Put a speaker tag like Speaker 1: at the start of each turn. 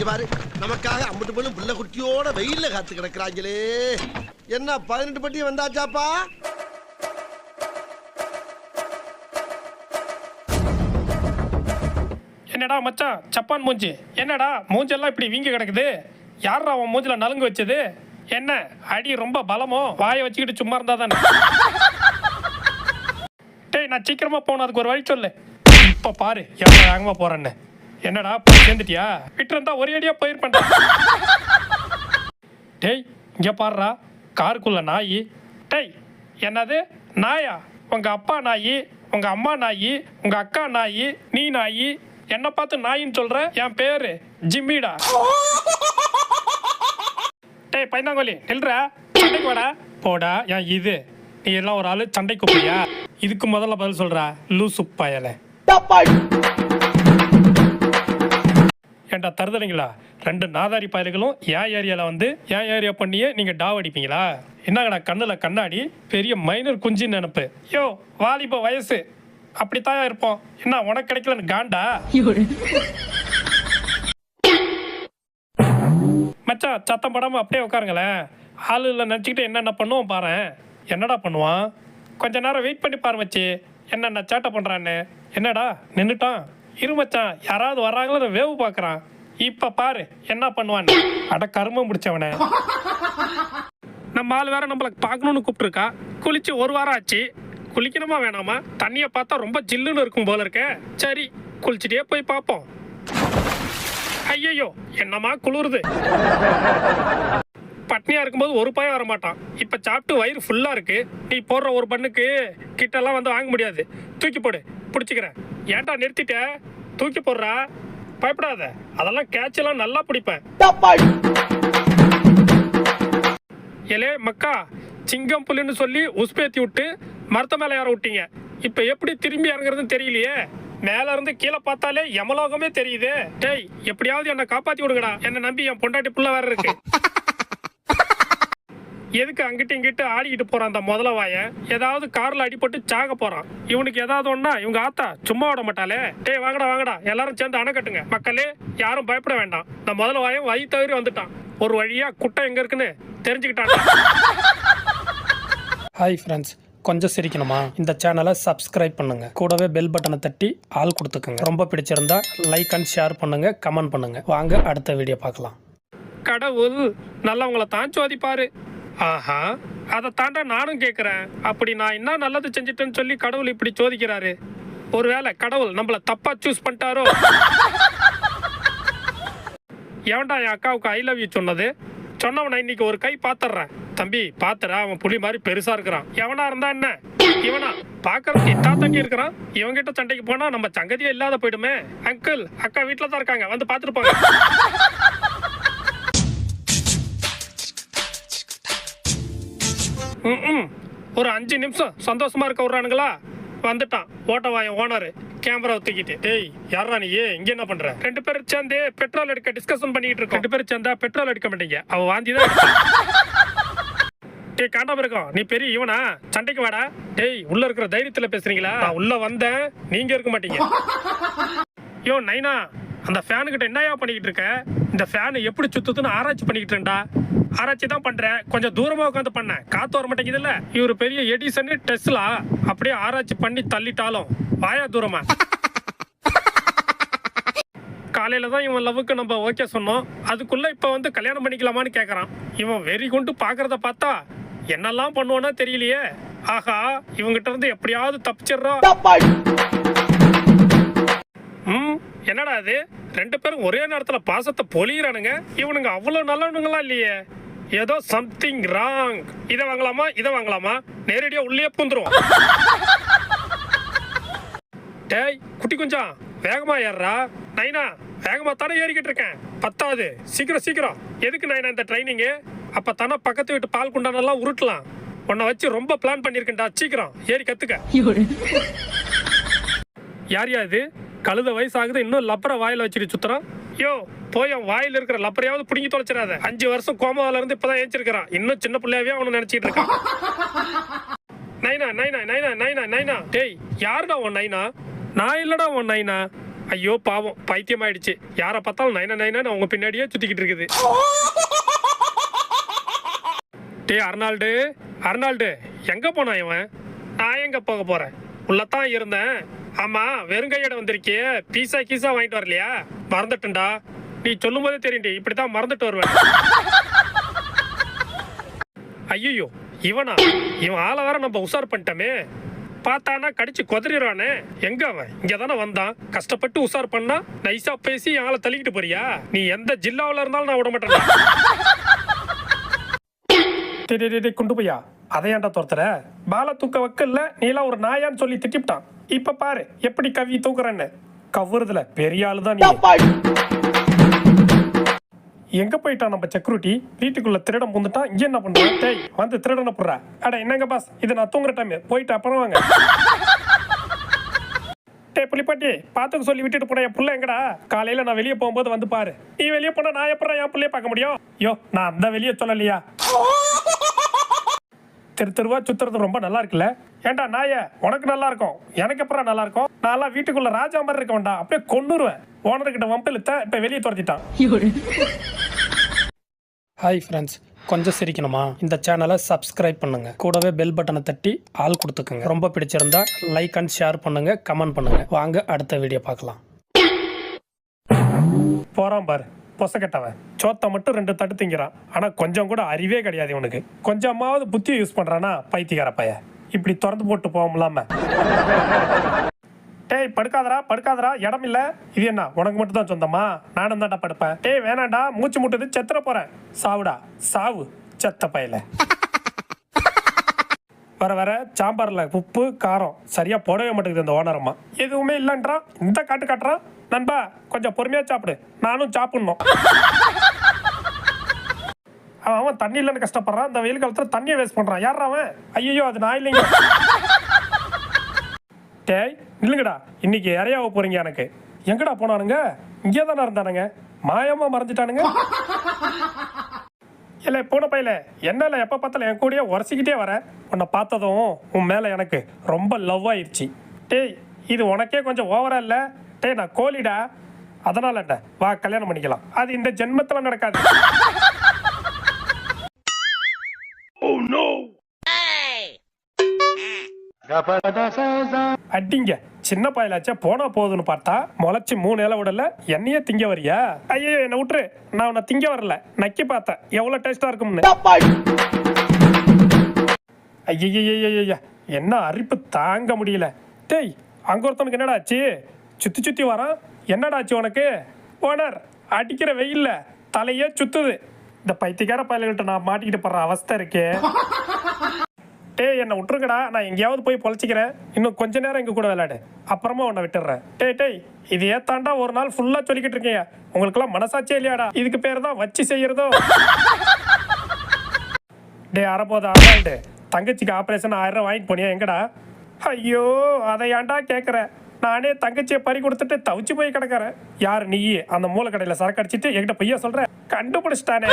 Speaker 1: இங்க பாரு நமக்காக அம்பட்டு பொண்ணு புள்ள குட்டியோட வெயில்ல காத்து கிடக்குறாங்களே. என்ன பதினெட்டு பட்டி வந்தாச்சாப்பா?
Speaker 2: என்னடா மச்சான் சப்பான் மூஞ்சி. என்னடா மூஞ்செல்லாம் இப்படி வீங்கி கிடக்குது? யாரா அவன் மூஞ்சில நலுங்கு வச்சது? என்ன அடி ரொம்ப பலமோ? வாயை வச்சுக்கிட்டு சும்மா இருந்தா தானே? டேய் நான் சீக்கிரமா போகணும் அதுக்கு ஒரு வழி சொல்லு. இப்போ பாரு எவ்வளோ வேகமாக போகிறேன்னு என்னடா போய் சேர்ந்துட்டியா? விட்டுருந்தா ஒரே அடியா போயிருப்பேன் டேய் இங்க பாடுறா காருக்குள்ள நாய். டேய் என்னது? நாயா? உங்க அப்பா நாய் உங்க அம்மா நாய் உங்க அக்கா நாய் நீ நாய். என்ன பார்த்து நாயின்னு சொல்ற? என் பேரு ஜிம்மிடா. டேய் பைந்தாங்கோலி நில்றா. சண்டைக்கு வாடா. போடா ஏன் இது? நீ எல்லாம் ஒரு ஆளு சண்டைக்கு போயா இதுக்கு முதல்ல பதில் சொல்றா லூசு பயலே. ஏன்டா தருதலைங்களா? ரெண்டு நாதாரி பயல்களும் ஏன் ஏரியாவில் வந்து ஏன் ஏரியா பண்ணியே நீங்கள் டாவ் அடிப்பீங்களா? என்னங்கடா கண்ணில் கண்ணாடி பெரிய மைனர் குஞ்சின்னு நினப்பு. யோ வாலிப வயசு. அப்படித்தான் இருப்போம். என்ன உனக்கு கிடைக்கலன்னு காண்டா? மச்சான் சத்தம் படாமல் அப்படியே உட்காருங்களேன். ஆளு இல்லை நினச்சிக்கிட்டு என்னென்ன பண்ணுவோம் பாரு. என்னடா பண்ணுவான்? கொஞ்ச நேரம் வெயிட் பண்ணி பாரு வச்சு என்னென்ன சேட்டை பண்ணுறான்னு என்னடா நின்றுட்டான் இருமச்சான் யாராவது வர்றாங்களோ வேவு பார்க்குறான். இப்போ பாரு என்ன பண்ணுவான்னு அட கருமம் முடிச்சவனே நம்ம ஆள் வேற நம்மளை பார்க்கணும்னு கூப்பிட்டுருக்கா. குளிச்சு ஒரு வாரம் ஆச்சு. குளிக்கணுமா வேணாமா? தண்ணியை பார்த்தா ரொம்ப ஜில்லுன்னு இருக்கும் போல இருக்க. சரி குளிச்சுட்டே போய் பார்ப்போம். ஐயையோ என்னமா குளிருது? பட்னியா இருக்கும்போது ஒரு பயம் வர மாட்டான். இப்ப சாப்பிட்டு வயிறு ஃபுல்லா இருக்கு. நீ போடுற ஒரு பண்ணுக்கு கிட்டெல்லாம் வந்து வாங்க முடியாது. தூக்கி போடு பிடிச்சிக்கிறேன். ஏன்டா நிறுத்திட்ட? தூக்கி போடுறா? பயப்படாத. அதெல்லாம் கேட்ச் எல்லாம் நல்லா பிடிப்பேன். ஏலே மக்கா சிங்கம் புல்லுன்னு சொல்லி உஸ்பேத்தி விட்டு மரத்த மேல ஏற விட்டீங்க. இப்ப எப்படி திரும்பி இறங்குறதுன்னு தெரியலையே. மேல இருந்து கீழே பார்த்தாலே யமலோகமே தெரியுது. டேய் எப்படியாவது என்ன காப்பாத்தி விடுங்கடா. என்ன நம்பி என் பொண்டாட்டி புள்ள வேற இருக்கு. எதுக்கு அங்கிட்டு இங்கிட்டு ஆடிக்கிட்டு போறான் அந்த முதல வாய? ஏதாவது கார்ல அடிபட்டு சாக போறான். இவனுக்கு ஏதாவது ஒண்ணா இவங்க ஆத்தா சும்மா விட மாட்டாளே. டேய் வாங்கடா வாங்கடா. எல்லாரும் சேர்ந்து அணை கட்டுங்க. மக்களே யாரும் பயப்பட வேண்டாம். இந்த முதல வாயம் வழி தவறி வந்துட்டான். ஒரு வழியா குட்டை எங்க இருக்குன்னு தெரிஞ்சுக்கிட்டான். ஹாய் ஃப்ரெண்ட்ஸ் கொஞ்சம் சிரிக்கணுமா? இந்த சேனலை சப்ஸ்கிரைப் பண்ணுங்க. கூடவே பெல் பட்டனை தட்டி ஆள் கொடுத்துக்கோங்க. ரொம்ப பிடிச்சிருந்தா லைக் அண்ட் ஷேர் பண்ணுங்க கமெண்ட் பண்ணுங்க. வாங்க அடுத்த வீடியோ பார்க்கலாம். கடவுள் நல்லவங்கள தான் சோதிப்பாரு. ஆஹா அதை தாண்டா நானும் கேட்குறேன் அப்படி நான் என்ன நல்லது செஞ்சுட்டேன்னு சொல்லி கடவுள் இப்படி சோதிக்கிறாரு? ஒருவேளை கடவுள் நம்மள தப்பா சூஸ் பண்ணிட்டாரோ? எவன்டா என் அக்காவுக்கு ஐ லவ் யூ சொன்னது? சொன்னவனை இன்னைக்கு ஒரு கை பாத்துறேன். தம்பி பாத்துற அவன் புலி மாதிரி பெருசா இருக்கிறான். எவனா இருந்தா என்ன? இவனா? பாக்குறதுக்கு இத்தா தங்கி இருக்கிறான். இவன்கிட்ட சண்டைக்கு போனா நம்ம சங்கதியே இல்லாத போயிடுமே. அங்கிள் அக்கா வீட்டுல தான் இருக்காங்க. வந்து பாத்துருப்பாங்க ம் ஒரு அஞ்சு நிமிஷம் சந்தோஷமா இருக்க விடுறானுங்களா? வந்துட்டான். ஓட்டவாயன் ஓனர் கேமராவை தூக்கிட்டு டேய் யாரா நீ? இங்க என்ன பண்ற? ரெண்டு பேரும் சேர்ந்து பெட்ரோல் எடுக்க டிஸ்கஷன் பண்ணிட்டு இருக்கோம். ரெண்டு பேரும் சேர்ந்தா பெட்ரோல் எடுக்க மாட்டீங்க. அவ வாந்தி தான் டேய் காண்டாம இருக்கும். நீ பெரிய இவனா? சண்டைக்கு வாடா. டேய் உள்ள இருக்கிற தைரியத்துல பேசுறீங்களா? நான் உள்ள வந்தேன். நீங்க இருக்க மாட்டீங்க. யோ நைனா அந்த ஃபேனுக்கிட்ட என்னையா பண்ணிக்கிட்டு இருக்க? இந்த ஃபேன் எப்படி சுத்துதுன்னு ஆராய்ச்சி பண்ணிக்கிட்டு இருக்கேன்டா ஆராய்ச்சி தான் பண்றேன். கொஞ்சம் தூரமா உட்காந்து பண்ணேன். காத்து வர மாட்டேங்குதுல்ல? இவர் பெரிய எடிசன் டெஸ்லா அப்படியே ஆராய்ச்சி பண்ணி தள்ளிட்டாலும் வாயா தூரமா? காலையில தான் இவன் லவ்வுக்கு நம்ம ஓகே சொன்னோம். அதுக்குள்ள இப்ப வந்து கல்யாணம் பண்ணிக்கலாமான்னு கேக்குறான். இவன் வெறி கொண்டு பாக்குறத பார்த்தா என்னெல்லாம் பண்ணுவானோ தெரியலையே. ஆஹா இவங்கிட்ட இருந்து எப்படியாவது தப்பிச்சிடுறோம் ம் என்னடா இது ரெண்டு பேரும் ஒரே நேரத்துல பாசத்தை பொழியிறானுங்க. இவனுங்க அவ்வளவு நல்லவனுங்களா இல்லையே? ஏதோ சம்திங் ராங் இதை வாங்கலாமா? இதை வாங்கலாமா? நேரடியா உள்ளே பூந்துரும் டேய் குட்டி குஞ்சா வேகமா ஏறுறா நைனா வேகமா தானே ஏறிக்கிட்டு இருக்கேன். பத்தாவது சீக்கிரம் சீக்கிரம். எதுக்கு நைனா இந்த ட்ரைனிங்கு அப்ப தானே பக்கத்து வீட்டு பால் குண்டானெல்லாம் உருட்டலாம். உன்னை வச்சு ரொம்ப பிளான் பண்ணியிருக்கேன்டா. சீக்கிரம் ஏறி கத்துக்க. யார் யா இது? கழுத வயசாகுது இன்னும் லப்பரை வாயில வச்சுட்டு சுத்துறான். யோ போய் அவன் வாயில இருக்கிற லப்பரையாவது பிடுங்கி தொலைச்சிடாத. அஞ்சு வருஷம் கோமாவில இருந்து இப்பதான் ஏஞ்சிருக்கிறான். இன்னும் சின்ன பிள்ளையாவே அவனு நினைச்சிட்டு இருக்கான். நைனா நைனா நைனா நைனா நைனா. டேய் யாருடா உன் நைனா? நான் இல்லடா உன் நைனா. ஐயோ பாவம் பைத்தியம் ஆயிடுச்சு யாரை பார்த்தாலும் நைனா நைனா உங்க பின்னாடியே சுத்திக்கிட்டு இருக்குது. டே அர்னால்டு அர்னால்டு எங்க போனா இவன்? நான் எங்க போக போறேன்? உள்ளதான் இருந்தேன். ஆமா வெறுங்கையோட வந்திருக்கிய. பீஸா கீஸா வாங்கிட்டு வரலையா? மறந்துட்டேன்டா. நீ சொல்லும் போதே தெரியும்டி இப்படித்தான் மறந்துட்டு வருவேன். ஐயோ இவனா? இவன் ஆளை வேற நம்ம உஷார் பண்ணிட்டோமே. பார்த்தானா கடிச்சு கொதறிடுவானே எங்க அவன்? இங்க தானே வந்தான். கஷ்டப்பட்டு உஷார் பண்ணா நைஸா பேசி ஆளை தள்ளிக்கிட்டு போறியா? நீ எந்த ஜில்லாவுல இருந்தாலும் நான் விட மாட்டேன் கொண்டு போயா அதை ஏன்டா துரத்துற? பால தூக்க வக்கல்ல நீலாம் ஒரு நாயான்னு சொல்லி திட்டிப்டான் இப்ப பாரு எப்படி கவி தூக்குறேன்னு. கவுறதுல பெரிய ஆளு தான் நீ எங்க போயிட்டான் நம்ம செக்யூரிட்டி? வீட்டுக்குள்ள திருடன் புந்துட்டான் இங்க என்ன பண்றான் டேய் வந்து திருடனை போடுறா. அட என்னங்க பாஸ் இது நான் தூங்குற டைம் போயிட்டு அப்புறம் வாங்க. டேய் புலிப்பாட்டி பாத்துக்க சொல்லி விட்டுட்டு போன என் புள்ள எங்கடா? காலையில நான் வெளியே போகும்போது வந்து பாரு. நீ வெளியே போனா நான் எப்பறம் என் புள்ளைய பார்க்க முடியும்? யோ நான் அந்த வெளியே சொல்லலையா? தெரு தெருவா சுத்துறது ரொம்ப நல்லா இருக்குல்ல? ஏன்டா நாய உனக்கு நல்லா இருக்கும். எனக்கு அப்புறம் நல்லா இருக்கும்? நான் வீட்டுக்குள்ள ராஜா மாதிரி இருக்க வேண்டாம். அப்படியே கொன்னுருவேன். ஓனர்கிட்ட வம்பிழுத்த இப்ப வெளியே துரத்திட்டான். ஹாய் ஃப்ரெண்ட்ஸ் கொஞ்சம் சிரிக்கணுமா? இந்த சேனலை சப்ஸ்கிரைப் பண்ணுங்க. கூடவே பெல் பட்டனை தட்டி ஆள் கொடுத்துக்கோங்க. ரொம்ப பிடிச்சிருந்தா லைக் அண்ட் ஷேர் பண்ணுங்க கமெண்ட் பண்ணுங்க. வாங்க அடுத்த வீடியோ பார்க்கலாம். போறான் பாரு. பொசக்கட்டவன். சோத்தை மட்டும் ரெண்டு தட்டு திங்கிறான். ஆனால் கொஞ்சம் கூட அறிவே கிடையாது இவனுக்கு. கொஞ்சமாவது புத்தியை யூஸ் பண்ணுறானா பைத்தியக்கார பைய இப்படி திறந்து போட்டு போகலாம டேய் படுக்காதடா படுக்காதடா. இடம் இல்ல. இது என்ன? உனக்கு மட்டும் தான் சொந்தமா? நானும் தான்டா படுப்பேன். டேய் வேணாண்டா மூச்சு முட்டுது செத்துற போறேன். சாவுடா. சாவு. செத்த பையலை. வர வர சாம்பாரில் உப்பு காரம் சரியாக போடவே மாட்டேங்குது இந்த ஓனரம்மா. எதுவுமே இல்லைன்றான் இந்த காட்டு காட்டுறான் நண்பா கொஞ்சம் பொறுமையாக சாப்பிடு. நானும் சாப்பிடணும். அவன் அவன் தண்ணி இல்லைன்னு கஷ்டப்படுறான். இந்த வெயில் காலத்தில் தண்ணியை வேஸ்ட் பண்ணுறான் யார் அவன்? ஐயோ அது நான் இல்லைங்க. டேய் இல்லைங்கடா இன்னைக்கு இறையாவ போகிறீங்க எனக்கு. எங்கடா போனானுங்க? இங்கே தானே இருந்தானுங்க. மாயமாக மறைஞ்சிட்டானுங்க. இல்ல பூனை பையில. என்னல எப்ப பார்த்தாலும் என் கூடயே உரசிக்கிட்டே வர. உன்னை பார்த்ததும் உன் மேல எனக்கு ரொம்ப லவ் ஆயிடுச்சு டேய் இது உனக்கே கொஞ்சம் ஓவரா இல்ல? டேய் நான் கோழிடா. அதனால என்ன வா கல்யாணம் பண்ணிக்கலாம். அது இந்த ஜென்மத்துல நடக்காது. அடிங்க. சின்ன பயலாச்சே போனா போகுதுன்னு பார்த்தா முளைச்சி மூணு இலை விடல. என்னையே திங்க வரியா? ஐயோ என்ன விட்டுரு. நான் உன்னை திங்க வரல. நக்கி பார்த்தேன். எவ்வளவு டேஸ்டா இருக்கும்னு. ஐயய்யய்யய்யா என்ன அரிப்பு தாங்க முடியல. டேய் அங்க ஒருத்தனுக்கு என்னடா ஆச்சு? சுத்தி சுத்தி வரான். என்னடா ஆச்சு உனக்கு? ஓனர் அடிக்கிற வெயில்ல தலையே சுத்துது. இந்த பைத்தியக்கார பயல்கிட்ட நான் மாட்டிக்கிட்டு போற அவஸ்தை இருக்கே. டே என்னை விட்டுருக்கடா நான் எங்கேயாவது போய் பொழைச்சிக்கிறேன். இன்னும் கொஞ்ச நேரம் இங்கே கூட விளையாடு. அப்புறமா உன்னை விட்டுடுறேன். டேய் டேய் இது ஏத்தாண்டா ஒரு நாள் ஃபுல்லாக சொல்லிக்கிட்டு இருக்கீங்க. உங்களுக்கெல்லாம் மனசாச்சே இல்லையாடா. இதுக்கு பேர் தான் வச்சு செய்யறதோ? டேய் அறப்போது அறாண்டு தங்கச்சிக்கு ஆப்ரேஷன் ஆயிரம் ரூபா வாங்கிட்டு போனியா? எங்கடா? ஐயோ அதை ஏன்டா கேட்குற நானே தங்கச்சியை பறி கொடுத்துட்டு தவிச்சு போய் கிடக்குறேன். யார் நீ அந்த மூலக்கடையில் சரக்கு அடிச்சிட்டு என்கிட்ட பையன் சொல்கிறேன் கண்டுபிடிச்சிட்டானே.